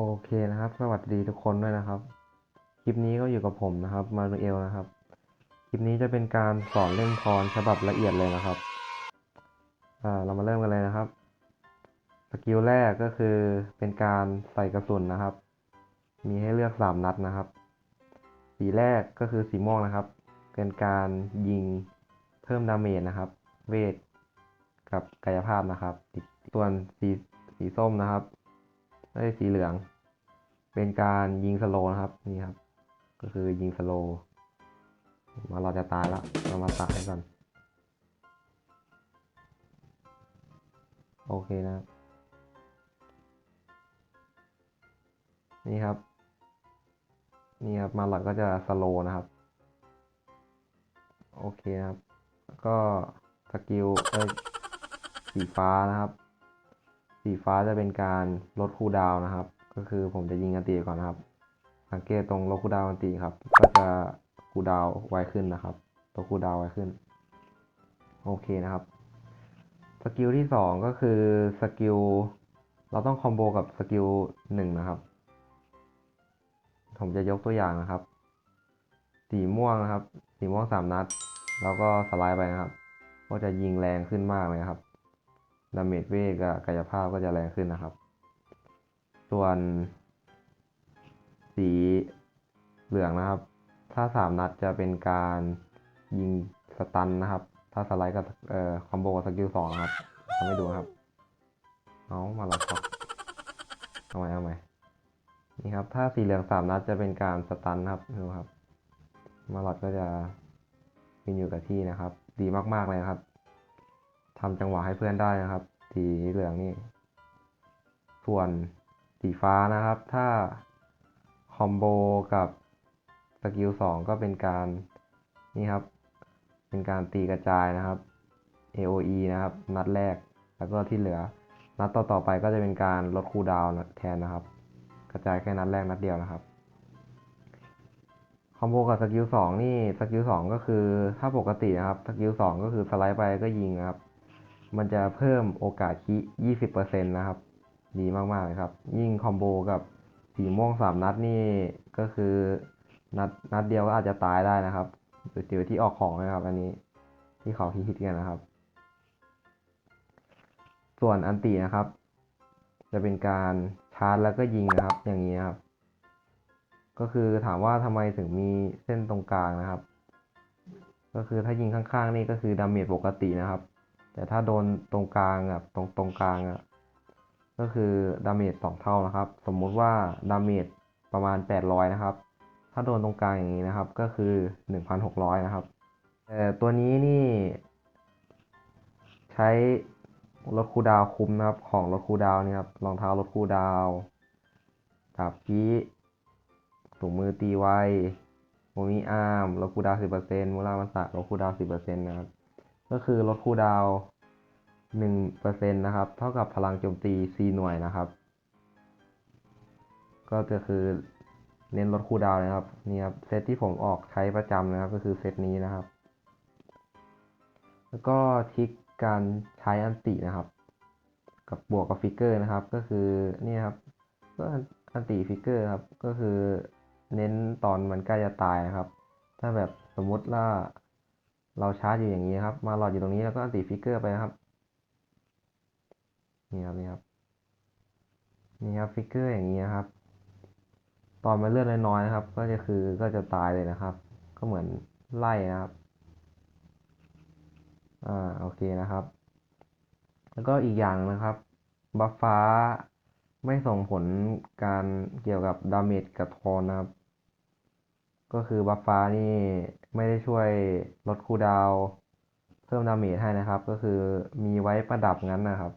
โอเคนะครับ สวัสดีทุกคนด้วยนะครับ คลิปนี้ก็อยู่กับผมนะครับ มารูเอลนะครับ คลิปนี้จะเป็นการสอนเล่นพรฉบับละเอียดเลยนะครับ อ่า เรามาเริ่มกันเลยนะครับ สกิลแรกก็คือเป็นการใส่กระสุนนะครับ มีให้เลือกสามนัดนะครับ สีแรกก็คือสีม่วงนะครับ เป็นการยิงเพิ่มดาเมจนะครับ เวทกับกายภาพนะครับ ส่วนสีสีส้มนะครับ ไม่ใช่สีเหลือง เป็นการยิงสโลนะครับ นี่ครับ ก็คือยิงสโล มาเราจะตายแล้ว เรามาตายก่อนโอเคนะครับ นี่ครับ นี่ครับ มาหลอดก็จะสโลนะครับ โอเคนะครับแล้วก็สกิลเอ้ยสีฟ้านะครับ สีฟ้าจะเป็นการลดคูดาวนะครับ ก็คือผมจะยิงอันตีก่อนนะครับ สังเกตตรงลดคูดาวอันตีครับ ก็จะคูดาวไวขึ้นนะครับลดคูดาวไวขึ้น โอเคนะครับ สกิลที่สองก็คือสกิลเราต้องคอมโบกับสกิลหนึ่งนะครับ ผมจะยกตัวอย่างนะครับ สีม่วงนะครับ สีม่วงสามนัด แล้วก็สไลด์ไปนะครับ ก็จะยิงแรงขึ้นมากเลยครับ ดาเมจเวทกับกายภาพก็จะแรงขึ้นนะครับ ส่วน สีเหลืองนะครับ ถ้าสามนัดจะเป็นการยิงสตันนะครับ ถ้าสไลด์กับเอ่อคอมโบกับสกิลสองครับทำให้ดูครับ เอามาเราช็อตเอาใหมเอาใหมนี่ครับ ถ้าสีเหลืองสามนัดจะเป็นการสตันครับดูครับ มาหลอดก็จะยืนอยู่กับที่นะครับ ดีมากๆเลยครับ ทำจังหวะให้เพื่อนได้นะครับ สีเหลืองนี่ ส่วนสีฟ้านะครับ ถ้าคอมโบกับสกิลสองก็เป็นการนี่ครับ เป็นการตีกระจายนะครับ AOE นะครับ นัดแรก แล้วก็ที่เหลือ นัดต่อๆไปก็จะเป็นการลดคูดาวน์แทนนะครับ กระจายแค่นัดแรกนัดเดียวนะครับคอมโบกับสกิลสองนี่สกิลสองก็คือถ้าปกตินะครับสกิลสองก็คือสไลด์ไปก็ยิงนะครับ มันจะเพิ่มโอกาสคิยี่สิบเปอร์เซ็นะครับ ดีมากๆเลยครับ ยิ่งคอมโบกับสีม่วงสามนัดนี่ก็คือนัดนัดเดียวก็อาจจะตายได้นะครับหรือเจอที่ออกของนะครับ อันนี้ที่เขาฮิตกันนะครับ ส่วนอันตีนะครับ จะเป็นการชาร์จแล้วก็ยิงนะครับ อย่างนี้ครับ ก็คือถามว่าทำไมถึงมีเส้นตรงกลางนะครับ ก็คือถ้ายิงข้างๆนี่ก็คือดาเมจปกตินะครับ แต่ถ้าโดนตรงกลางอะตรงตรงกลางอะก็คือดาเมจสองเท่านะครับ สมมุติว่าดาเมจประมาณ 800 นะครับ ถ้าโดนตรงกลางอย่างนี้นะครับ ก็คือ 1,600 นะครับแต่ตัวนี้นี่ ใช้ลดคูดาวคุ้มนะครับ ของลดคูดาวนี่ครับรองเท้าลดคูดาวดาบพีถุงมือตีไวโมมิอาร์มลดคูดาวน์10%มูรามาสะลดคูดาวน์10%นะครับ ก็คือลดคูลดาวน์1%นะครับ เท่ากับพลังโจมตี 4 หน่วยนะครับ ก็จะคือเน้นลดคูลดาวน์นะครับ นี่ครับเซตที่ผมออกใช้ประจำนะครับ ก็คือเซตนี้นะครับ แล้วก็ทิกการใช้อันตินะครับ กับบวกกับฟิกเกอร์นะครับ ก็คือนี่ครับก็อันติฟิกเกอร์ครับ ก็คือเน้นตอนมันใกล้จะตายนะครับ ถ้าแบบสมมติว่า เราชาร์จอยู่อย่างนี้ครับ มาหลอดอยู่ตรงนี้แล้วก็อันติฟิกเกอร์ไปนะครับ นี่ครับนี่ครับ นี่ครับฟิกเกอร์อย่างนี้นะครับ ตอนมันเลือดน้อยๆนะครับ ก็จะคือก็จะตายเลยนะครับ ก็เหมือนไล่นะครับ อ่าโอเคนะครับ แล้วก็อีกอย่างนะครับ บัฟฟ้าไม่ส่งผลการเกี่ยวกับดาเมจกับทอนนะครับ ก็คือบัฟฟ้านี่ไม่ได้ช่วยลดคูดาวเพิ่มดาเมจให้นะครับ ก็คือมีไว้ประดับงั้นนะครับ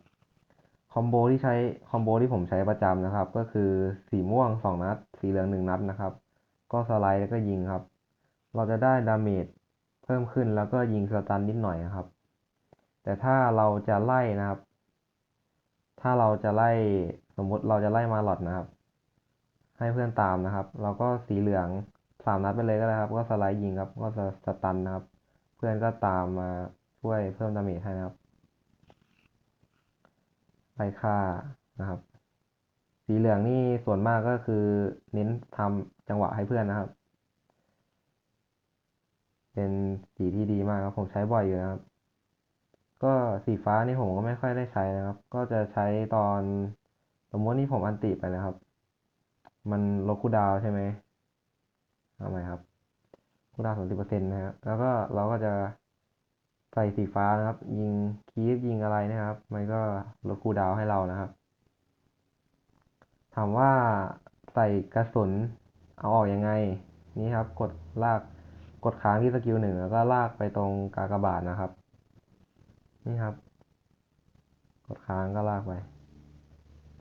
คอมโบที่ใช้คอมโบที่ผมใช้ประจำนะครับ ก็คือสีม่วงสองนัด สีเหลืองหนึ่งนัดนะครับ ก็สไลด์แล้วก็ยิงครับ เราจะได้ดาเมจเพิ่มขึ้นแล้วก็ยิงสตันนิดหน่อยนะครับ แต่ถ้าเราจะไล่นะครับ ถ้าเราจะไล่สมมุติเราจะไล่มาหลอดนะครับ ให้เพื่อนตามนะครับ เราก็สีเหลือง สามนัดไปเลยก็ได้ครับ ก็สไลด์ยิงครับ ก็จะสตันนะครับ เพื่อนก็ตามมาช่วยเพิ่มดาเมจให้นะครับไล่ฆ่านะครับ สีเหลืองนี่ส่วนมากก็คือเน้นทำจังหวะให้เพื่อนนะครับ เป็นสีที่ดีมากครับผมใช้บ่อยอยู่นะครับ ก็สีฟ้านี่ผมก็ไม่ค่อยได้ใช้นะครับ ก็จะใช้ตอนสมมตินี่ผมอันติไปนะครับ มันลดคูดาวใช่ไหม ทำไมครับคูดาวสามสิบเปอร์เซ็นต์นะครับ แล้วก็เราก็จะใส่สีฟ้านะครับ ยิงคีฟยิงอะไรนะครับ มันก็ลดคูดาวให้เรานะครับ ถามว่าใส่กระสุนเอาออกยังไง นี่ครับ กดลากกดค้างที่สกิลหนึ่งแล้วก็ลากไปตรงกากบาทนะครับ นี่ครับ กดค้างก็ลากไป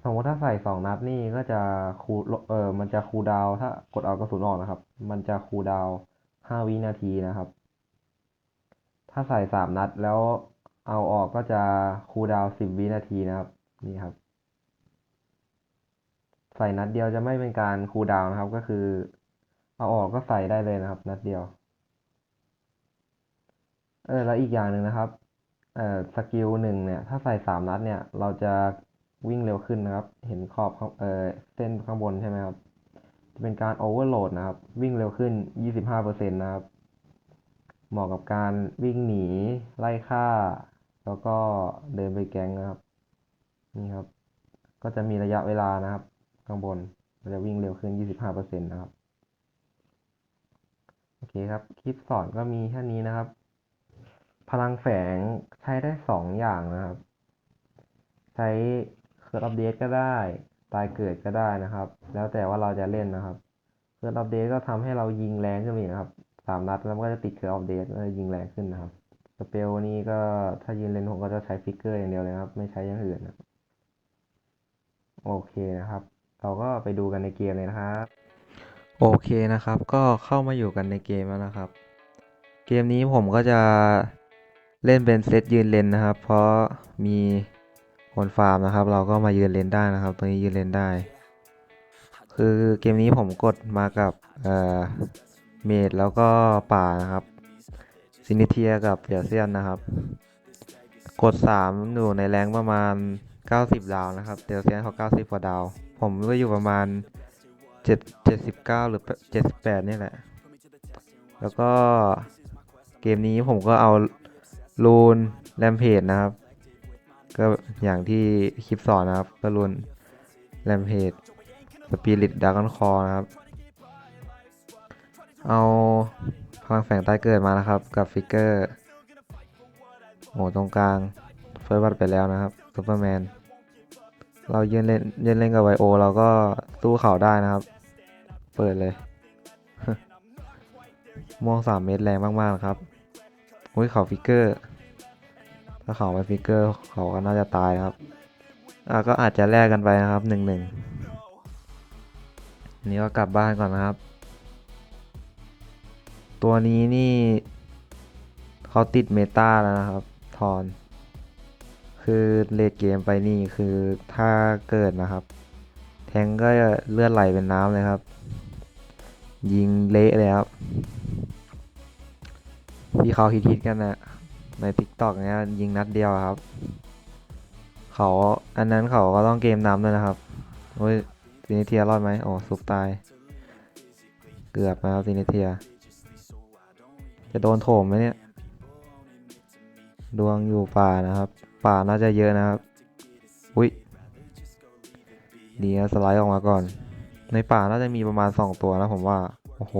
สมมติถ้าใส่สองนัดนี่ก็จะคูลเออมันจะคูลดาวน์ถ้ากดเอากระสุนออกนะครับ มันจะคูลดาวน์ห้าวินาทีนะครับ ถ้าใส่สามนัดแล้วเอาออกก็จะคูลดาวน์สิบวินาทีนะครับ นี่ครับ ใส่นัดเดียวจะไม่เป็นการคูลดาวน์นะครับ ก็คือ เอาออกก็ใส่ได้เลยนะครับ นัดเดียว เออแล้วอีกอย่างหนึ่งนะครับ เอ่อสกิลหนึ่งเนี่ย ถ้าใส่สามนัดเนี่ย เราจะ วิ่งเร็วขึ้นนะครับ เห็นขอบเอ่อเส้นข้างบนใช่ไหมครับ จะเป็นการโอเวอร์โหลดนะครับ วิ่งเร็วขึ้นยี่สิบห้าเปอร์เซ็นต์นะครับ เหมาะกับการวิ่งหนี ไล่ฆ่า แล้วก็เดินไปแก๊งนะครับ นี่ครับ ก็จะมีระยะเวลานะครับ ข้างบนมันจะวิ่งเร็วขึ้นยี่สิบห้าเปอร์เซ็นต์นะครับ โอเคครับ คลิปสอนก็มีแค่นี้นะครับ พลังแฝงใช้ได้สองอย่างนะครับ ใช้ เคิร์ดอัปเดตก็ได้ ตายเกิดก็ได้นะครับ แล้วแต่ว่าเราจะเล่นนะครับเคิร์ดอัปเดตก็ทำให้เรายิงแรงขึ้นอีกนะครับสามนัดแล้วก็จะติดเคิร์ดอัปเดตแล้วยิงแรงขึ้นนะครับสเปลนี้ก็ถ้ายืนเลนผมก็จะใช้ฟิกเกอร์อย่างเดียวเลยนะครับ ไม่ใช้อย่างอื่นนะโอเคนะครับ เราก็ไปดูกันในเกมเลยนะครับโอเคนะครับ ก็เข้ามาอยู่กันในเกมแล้วนะครับ เกมนี้ผมก็จะเล่นเป็นเซตยืนเลนนะครับ เพราะมี คนฟาร์มนะครับ เราก็มายืนเลนได้นะครับ ตรงนี้ยืนเลนได้ คือเกมนี้ผมกดมากับเอ่อเมดแล้วก็ป่านะครับซินิเทียกับเปียเซียนนะครับ กด 3 อยู่ในแรงประมาณ 90 ดาวนะครับเตียเซียนเขา90 กว่าดาว ผมก็อยู่ประมาณ 7 79 หรือ 78 นี่แหละ แล้วก็เกมนี้ผมก็เอาลูนแรมเพจนะครับ ก็อย่างที่คลิปสอนนะครับ ก็ลูนแรมเพจสปิริตดากอนคอนะครับ เอาพลังแฝงใต้เกิดมานะครับ กับฟิกเกอร์โอ้ตรงกลางเฟิร์สบัตไปแล้วนะครับซูเปอร์แมนเราเยืนเล่นเยืนเล่นกับไวโอ เราก็สู้เข่าได้นะครับ เปิดเลย ม่วงสามเมตรแรงมากๆนะครับ อุ้ยเข่าฟิกเกอร์ ถ้าเขาไปฟิกเกอร์เขาก็น่าจะตายครับอะก็อาจจะแลกกันไปนะครับหนึ่งหนึ่งนี้ก็กลับบ้านก่อนนะครับ ตัวนี้นี่เขาติดเมตาแล้วนะครับ ทอน คือเลดเกมไปนี่คือถ้าเกิดนะครับ แทงก็เลือดไหลเป็นน้ำเลยครับ ยิงเละเลยครับที่เขาฮิตๆกันนะ ใน t ิ k t o k เนี้ยยิงนัดเดียวครับ เขาอันนั้นเขาก็ต้องเกมน้ำด้วยนะครับโอ้ยซินิเทียรอดไหมโอ้สุบตาย เกือบนะครับซินิเทีย จะโดนโถมไหมเนี่ย ดวงอยู่ป่านะครับ ป่าน่าจะเยอะนะครับอุ้ยดีนะสไลด์ออกมาก่อน ในป่าน่าจะมีประมาณสองตัวนะผมว่า โอ้โห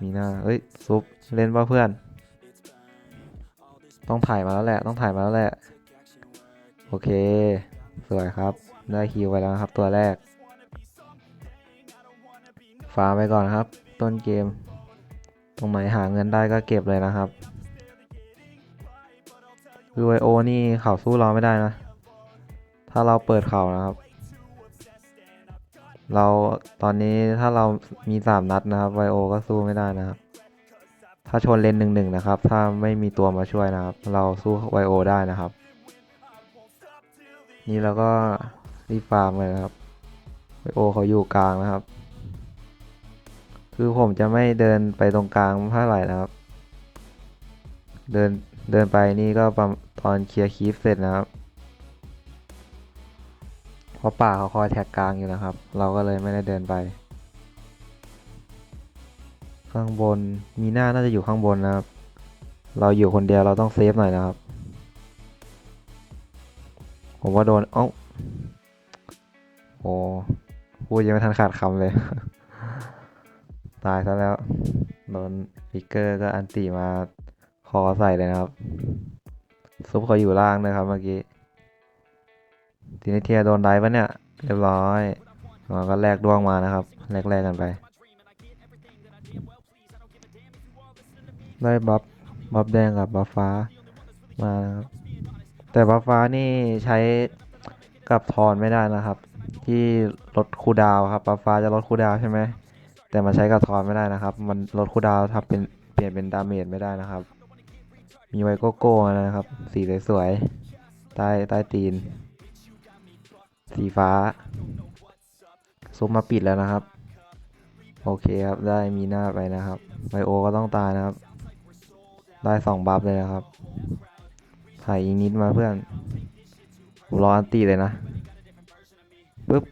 มีหน้าเอ้ยซุปเล่นป่ะเพื่อน ต้องถ่ายมาแล้วแหละ ต้องถ่ายมาแล้วแหละ โอเค สวยครับ ได้คิวไปแล้วครับตัวแรกฟาร์มไปก่อนครับ ต้นเกม ตรงไหนหาเงินได้ก็เก็บเลยนะครับคือไวโอนี่เขาสู้เราไม่ได้นะ ถ้าเราเปิดเขานะครับ เราตอนนี้ถ้าเรามีสามนัดนะครับไวโอก็สู้ไม่ได้นะครับ ถ้าชนเลนหนึ่งหนึ่งนะครับ ถ้าไม่มีตัวมาช่วยนะครับ เราสู้ไวโอได้นะครับ นี่เราก็รีฟาร์มเลยนะครับไวโอเขาอยู่กลางนะครับ คือผมจะไม่เดินไปตรงกลางเท่าไหร่นะครับ เดินเดินไปนี่ก็ตอนเคลียร์คีฟเสร็จนะครับเพราะป่าเขาคอยแท็กกลางอยู่นะครับ เราก็เลยไม่ได้เดินไป ข้างบน มีหน้าน่าจะอยู่ข้างบนนะครับ เราอยู่คนเดียวเราต้องเซฟหน่อยนะครับ ผมว่าโดนเอ้าโอ้พูดยังไม่ทันขาดคำเลย ตายซะแล้ว โดนฟิกเกอร์ก็อันติมาคอใส่เลยนะครับ ซุปเขาอยู่ล่างนะครับเมื่อกี้ทีนี้เทียโดนไดฟ์ปะเนี่ย เรียบร้อยเราก็แลกดวงมานะครับ แลกๆกันไป ได้บัฟบัฟแดงกับบัฟฟ้ามานะครับแต่บัฟฟ้านี่ใช้กับทอนไม่ได้นะครับ ที่ลดคูดาวครับบัฟฟ้าจะลดคูดาวใช่ไหมแต่มันใช้กับทอนไม่ได้นะครับ มันลดคูดาวทำเป็นเปลี่ยนเป็นดาเมจไม่ได้นะครับ มีไวโกโก้นะครับ สีสวยๆใต้ใต้ตีน สีฟ้าซุปมาปิดแล้วนะครับ โอเคครับได้มีหน้าไปนะครับไบโอก็ต้องตายนะครับ ได้สองบัฟเลยนะครับ ถ่ายอีกนิดมาเพื่อนรออันตีเลยนะปึ๊บ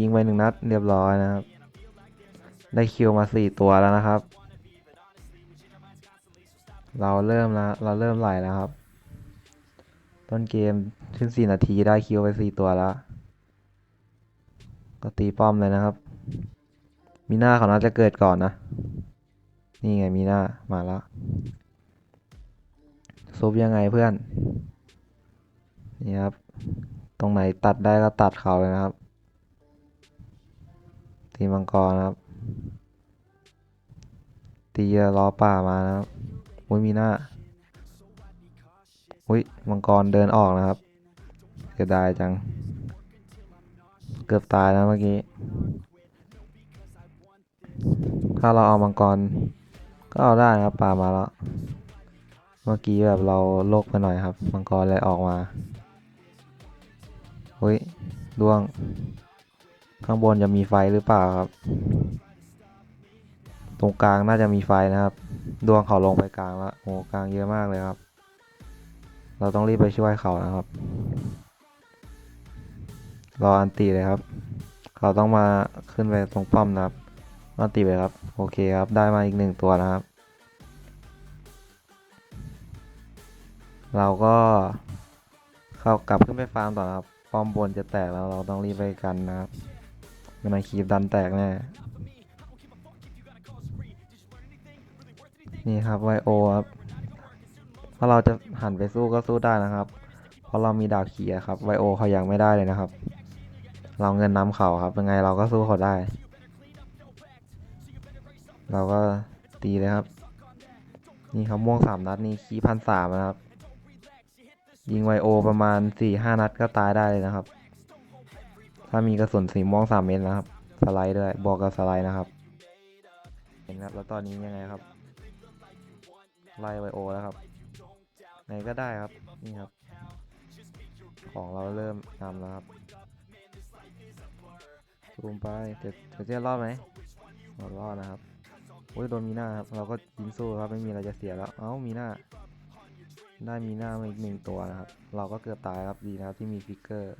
ยิงไปหนึ่งนัดเรียบร้อยนะครับ ได้คิวมาสี่ตัวแล้วนะครับ เราเริ่มแล้วเราเริ่มไหลแล้วครับ ต้นเกมขึ้นสี่นาทีได้คิวไปสี่ตัวแล้ว ก็ตีป้อมเลยนะครับ มีหน้าเขาน่าจะเกิดก่อนนะ นี่ไงมีหน้ามาแล้วซุปยังไงเพื่อน นี่ครับ ตรงไหนตัดได้ก็ตัดเขาเลยนะครับ ตีมังกรนะครับ ตีล้อป่ามานะครับอุ้ยมีหน้า อุ้ยมังกรเดินออกนะครับเสียดายจัง เกือบตายแล้วเมื่อกี้ ถ้าเราเอามังกร ก็เอาได้นะครับป่ามาแล้ว เมื่อกี้แบบเราโลกไปหน่อยครับ มังกรเลยออกมาอุ้ยล่วง ข้างบนจะมีไฟหรือเปล่าครับ ตรงกลางน่าจะมีไฟนะครับ ดวงเขาลงไปกลางแล้วโอ้กลางเยอะมากเลยครับ เราต้องรีบไปช่วยเขานะครับ รออันตีเลยครับ เขาต้องมาขึ้นไปตรงป้อมนะครับ อันตีไปครับ โอเคครับ ได้มาอีกหนึ่งตัวนะครับ เราก็เข้ากลับขึ้นไปฟาร์มต่อนะครับ ป้อมบนจะแตกแล้วเราต้องรีบไปกันนะครับม่งั้นคีบดันแตกแน่ นี่ครับไวโอครับ ถ้าเราจะหันไปสู้ก็สู้ได้นะครับ เพราะเรามีดาวเขียครับไวโอเขายังไม่ได้เลยนะครับ เราเงินน้ำเขาครับยังไงเราก็สู้เขาได้ เราก็ตีเลยครับ นี่ครับม่วงสามนัดนี่คีพันสามนะครับ ยิงไวโอประมาณสี่ห้านัดก็ตายได้เลยนะครับ ถ้ามีกระสุนสีม่วงสามเม็ดนะครับ สไลด์ด้วยบอกกับสไลด์นะครับเห็นครับแล้วตอนนี้ยังไงครับ ไล่ไวโอแล้วครับไหนก็ได้ครับนี่ครับ ของเราเริ่มนำแล้วครับซูมไปเจะจะเจะรอดไหมรารอดนะครับ อ้ยโดนมีหน้าครับเราก็ยิงสู้ครับไม่มีอะไรจะเสียแล้ว เอ้ามีหน้า ได้มีหน้ามาอีกหนึ่งตัวนะครับ เราก็เกือบตายครับดีนะครับที่มีฟิกเกอร์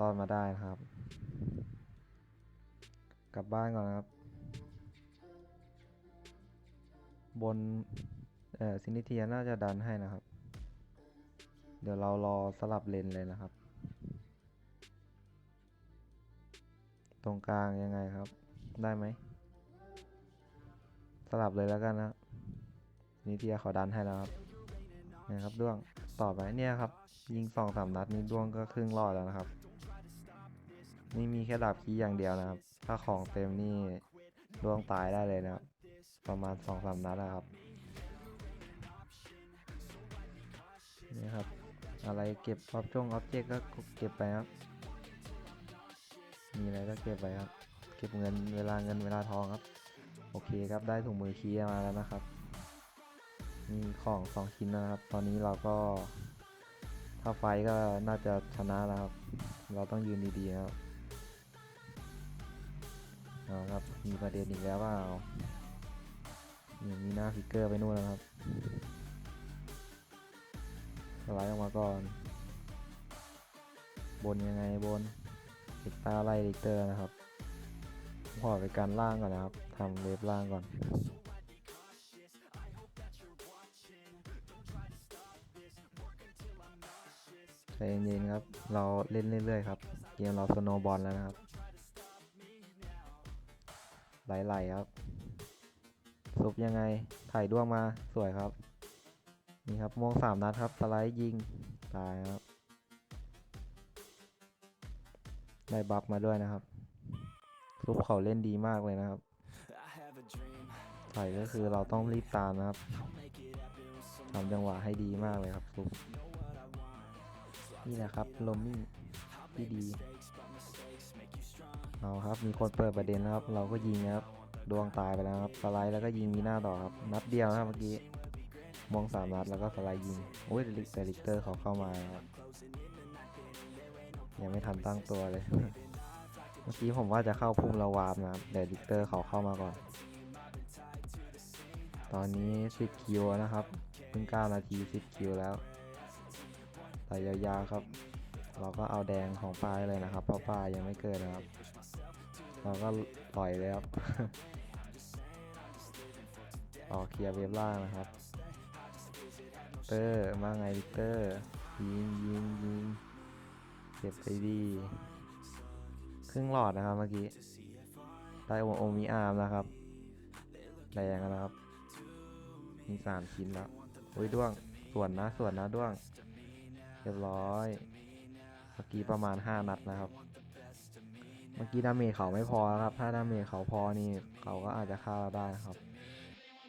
รอดมาได้นะครับ กลับบ้านก่อนครับ บนเอ่อซินิเทียน่าจะดันให้นะครับ เดี๋ยวเรารอสลับเลนเลยนะครับ ตรงกลางยังไงครับ ได้ไหม ลับเลยแล้วกันนะซินิเทียเขาดันให้แล้วครับนะครับด้วงต่อไปเนี่ยครับ ยิงสองสามนัดนี้ด้วงก็ครึ่งรอดแล้วนะครับ นี่มีแค่ดาบคีอย่างเดียวนะครับ ถ้าของเต็มนี่ด้วงตายได้เลยนะครับ ประมาณสองสามนัดนะครับนี่ครับ อะไรเก็บออบจงออบเจกก็เก็บไปครับ มีอะไรก็เก็บไปครับ เก็บเงินเวลาเงินเวลาทองครับ โอเคครับได้ถุงมือคียมาแล้วนะครับ มีของสองชิ้นนะครับ ตอนนี้เราก็ ถ้าไฟก็น่าจะชนะแล้วครับ เราต้องยืนดีๆนะครับเอาครับมีประเด็นอีกแล้วเปล่านี่มีหน้าฟิกเกอร์ไปนู่นแล้วครับสไลด์ออกมาก่อน บนยังไงบนลิกตาไล่ลิกเตอร์นะครับ ผมขอไปการล่างก่อนนะครับทำเวฟล่างก่อนใจเย็นๆครับ เราเล่นเรื่อยๆครับ เกมเราสโนบอลแล้วนะครับ ไหลๆครับซุปยังไงถ่ายด้วงมา สวยครับ นี่ครับ ม่วงสามนัดครับ สไลด์ยิง ตายครับ ได้บัฟมาด้วยนะครับ ซุปเขาเล่นดีมากเลยนะครับถ่ก็คือเราต้องรีบตามนะครับทำจังหวะให้ดีมากเลยครับซุปนี่แหละครับลมมิ่งที่ดีเอาครับมีคนเปิดประเด็นนะครับ เราก็ยิงนะครับดวงตายไปแล้วครับสไลด์แล้วก็ยิงมีหน้าต่อครับนัดเดียวนะเมื่อกี้มองสามนัดแล้วก็สไลด์ยิงโอ้ยแต่ลิกเตอร์เขาเข้ามาครับยังไม่ทันตั้งตัวเลย เมื่อกี้ผมว่าจะเข้าพุ่มระวามนะครับแต่ลิกเตอร์เขาเข้ามาก่อน ตอนนี้ 10 คิวนะครับเพิ่ง9นาที 10 คิวแล้วแต่ยาวๆครับ เราก็เอาแดงของป้ายเลยนะครับ เพราะป้ายังไม่เกิดนะครับ เราก็ปล่อยเลยครับออกเคลียร์เวฟล่างนะครับเตอร์มาไงวิกเตอร์ยิงยิงยิงเก็บไปดี ครึ่งหลอดนะครับเมื่อกี้ได้โอโอมิอาร์มนะครับแรงนะครับ มีสามชิ้นแล้วอุ้ยด้วงส่วนนะส่วนนะด้วง เรียบร้อย เมื่อกี้ประมาณ 5 นัดนะครับ เมื่อกี้ดาเมจเขาไม่พอครับ ถ้าดาเมจเขาพอนี่เขาก็อาจจะฆ่าเราได้ครับ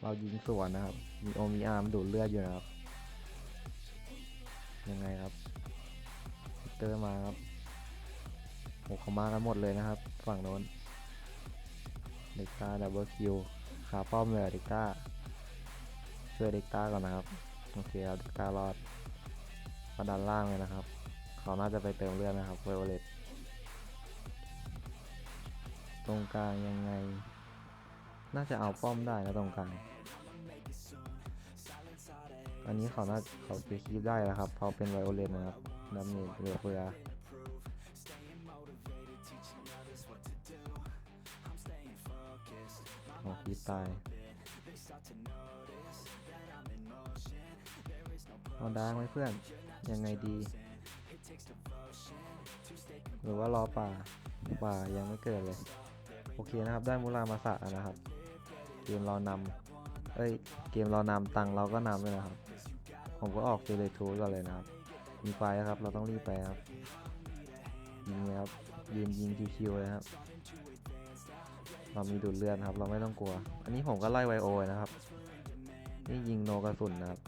เรายิงสวนนะครับ มีโอมีอาร์มดูดเลือดอยู่นะครับ ยังไงครับเตอร์มาครับ โอ้เขามากันหมดเลยนะครับ ฝั่งโน้นเด็กตาดับเบิลคิวขาป้อมเลยเด็กตาช่วยเด็กตาก่อนนะครับโอเคเด็กตารอดมาดันล่างเลยนะครับ เขาน่าจะไปเติมเลือดนะครับเวลเลตตรงกลางยังไง น่าจะเอาป้อมได้นะตรงกลางอันนี้เขาน่าเขาจะคีบได้แล้วครับเขาเป็นไวโอเลตนะครับดาเมจเหลือเฟือ ดีตายเอาดางไหมเพื่อน ยังไงดี หรือว่ารอป่า ป่ายังไม่เกิดเลย โอเคนะครับ ได้มูรามาสะนะครับ เกมเรานำเอ้ย เกมเรานำตังเราก็นำด้วยนะครับ ผมก็ออกเจเลทูก่อนเลยนะครับ มีไฟครับ เราต้องรีบไปครับ ยิงเลยครับ ยืนยิงชิวๆเลยครับ เรามีดูดเลือดครับ เราไม่ต้องกลัว อันนี้ผมก็ไล่ไวโอนะครับ นี่ยิงโนกระสุนนะครับ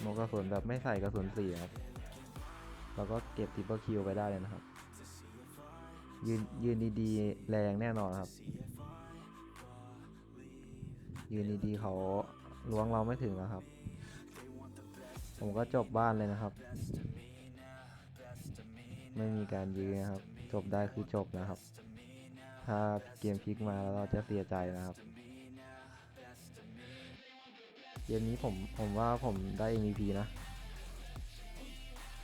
โนกระสุนแบบไม่ใส่กระสุนสีครับ เราก็เก็บทิปเปอร์คิวไปได้เลยนะครับ ยืนยืนดีๆแรงแน่นอนครับ ยืนดีๆเขาล้วงเราไม่ถึงนะครับ ผมก็จบบ้านเลยนะครับ ไม่มีการยืนนะครับ จบได้คือจบนะครับ ถ้าเกมพลิกมาแล้วเราจะเสียใจนะครับ เกมนี้ผมผมว่าผมได้ MVP นะ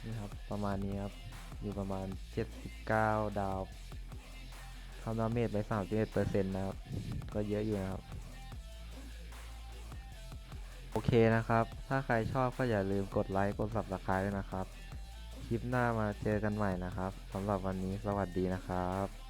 นี่ครับประมาณนี้ครับ อยู่ประมาณ 79 ดาวทำดาเมจไป 31%นะครับ ก็เยอะอยู่นะครับ โอเคนะครับ ถ้าใครชอบก็อย่าลืมกดไลค์ กด subscribe ด้วยนะครับ คลิปหน้ามาเจอกันใหม่นะครับสำหรับวันนี้สวัสดีนะครับ